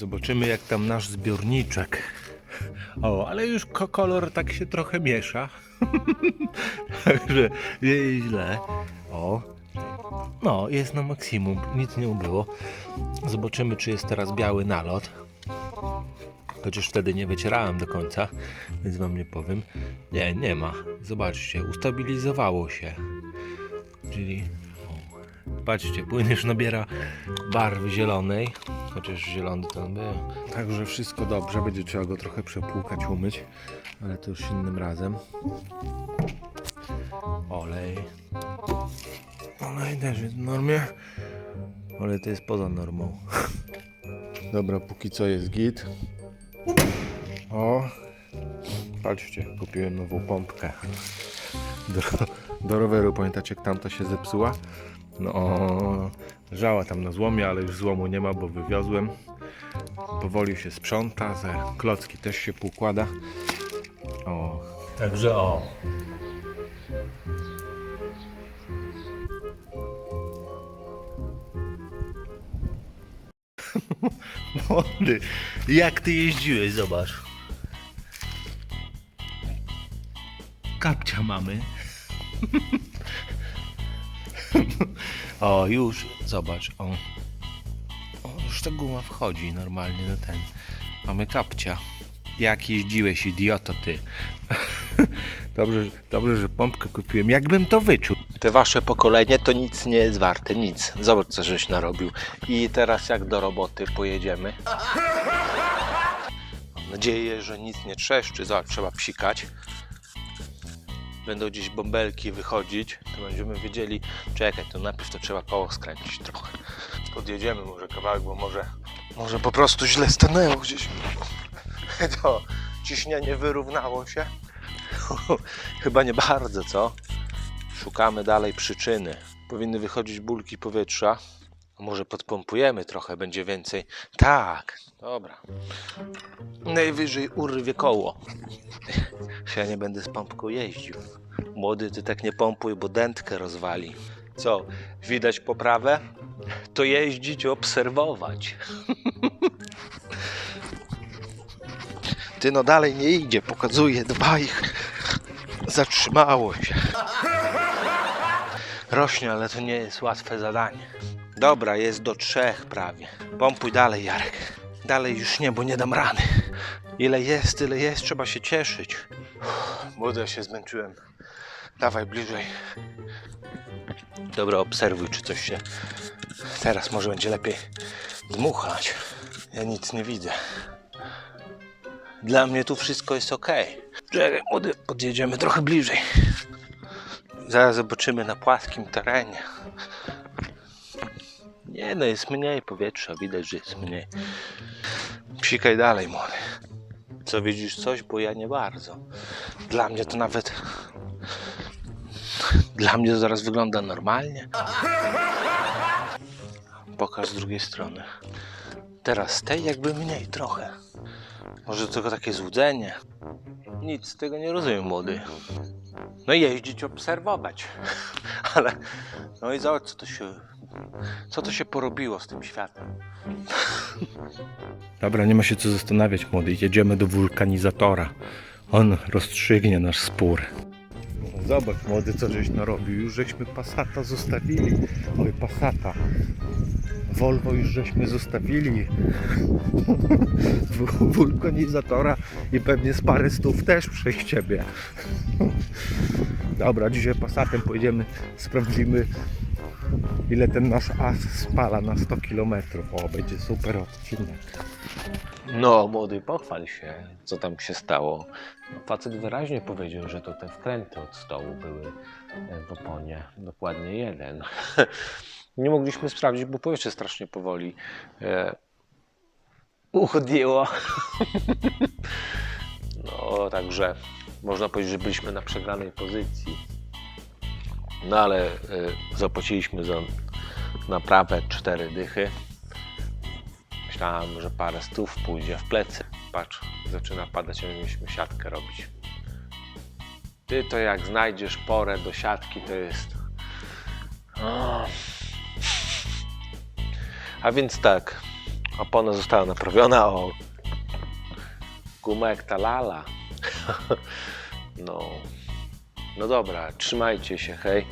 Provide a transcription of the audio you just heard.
Zobaczymy jak tam nasz zbiorniczek. O, ale już ko- kolor tak się trochę miesza. Także nie jest źle. O. No, jest na maksimum. Nic nie ubyło. Zobaczymy, czy jest teraz biały nalot. Chociaż wtedy nie wycierałem do końca, więc wam nie powiem. Nie, nie ma. Zobaczcie, ustabilizowało się. Czyli o, patrzcie, płyn już nabiera barwy zielonej, chociaż zielony to był. Także wszystko dobrze, będzie trzeba go trochę przepłukać, umyć, ale to już innym razem. Olej. Olej też jest w normie, ale to jest poza normą. Dobra, póki co jest git. O, patrzcie, kupiłem nową pompkę do, do roweru. Pamiętacie, jak tamta się zepsuła? No, żała tam na złomie, ale już złomu nie ma, bo wywiozłem. Powoli się sprząta, ze klocki też się poukłada. O, także o. Młody, jak ty jeździłeś, zobacz. Kapcia mamy. o, już, zobacz, o. o. Już ta guma wchodzi normalnie na ten. Mamy kapcia. Jak jeździłeś, idioto ty. dobrze, dobrze, że pompkę kupiłem. Jakbym to wyczuł. Te wasze pokolenie to nic nie jest warte, nic. Zobacz co żeś narobił. I teraz jak do roboty pojedziemy. Mam nadzieję, że nic nie trzeszczy. Zobacz, trzeba psikać. Będą gdzieś bąbelki wychodzić, to będziemy wiedzieli, czekaj, to najpierw to trzeba koło skręcić trochę. Podjedziemy może kawałek, bo może, może po prostu źle stanęło gdzieś. To ciśnienie wyrównało się. Chyba nie bardzo, co? Szukamy dalej przyczyny. Powinny wychodzić bulki powietrza. Może podpompujemy trochę, będzie więcej. Tak, dobra. Najwyżej urwie koło. Ja nie będę z pompką jeździł. Młody, ty tak nie pompuj, bo dętkę rozwali. Co, widać poprawę? To jeździć, obserwować. Ty no dalej nie idzie, pokazuje dwa ich. Zatrzymało się. Rośnie, ale to nie jest łatwe zadanie. Dobra, jest do trzech prawie. Pompuj dalej, Jarek. Dalej już nie, bo nie dam rany. Ile jest, tyle jest, trzeba się cieszyć. Młody, się zmęczyłem. Dawaj bliżej. Dobra, obserwuj, czy coś się... Teraz może będzie lepiej dmuchać. Ja nic nie widzę. Dla mnie tu wszystko jest ok. Czekaj, młody, podjedziemy trochę bliżej. Zaraz zobaczymy na płaskim terenie. Nie no, jest mniej powietrza, widać, że jest mniej. Psikaj dalej, młody. Co, widzisz coś? Bo ja nie bardzo. Dla mnie to nawet... Dla mnie to zaraz wygląda normalnie. Pokaż z drugiej strony. Teraz tej jakby mniej trochę. Może tylko takie złudzenie. Nic z tego nie rozumiem, młody. No jeździć, obserwować. Ale no i zobacz, co to się, co to się porobiło z tym światem. Dobra, nie ma się co zastanawiać, młody. Jedziemy do wulkanizatora. On rozstrzygnie nasz spór. Zobacz, młody, co żeś narobił. Już żeśmy Passata zostawili. Oj, Passata. Volvo już żeśmy zostawili. Wulkanizatora i pewnie z parę stów też przez ciebie. Dobra, dzisiaj Passatem pojedziemy, sprawdzimy ile ten nasz as spala na 100 km. O, będzie super odcinek. No, młody, pochwal się, co tam się stało. Facet wyraźnie powiedział, że to te wkręty od stołu były e, w oponie. Dokładnie jeden. Nie mogliśmy sprawdzić, bo powietrze strasznie powoli e, uchodziło. No, także można powiedzieć, że byliśmy na przegranej pozycji. No, ale e, zapłaciliśmy za naprawę cztery dychy. Myślałem, że parę stów pójdzie w plecy. Patrz, zaczyna padać, a my mieliśmy siatkę robić. Ty to jak znajdziesz porę do siatki, to jest... A więc tak, Opona została naprawiona, o. Gumek ta lala. No. No dobra, trzymajcie się, hej.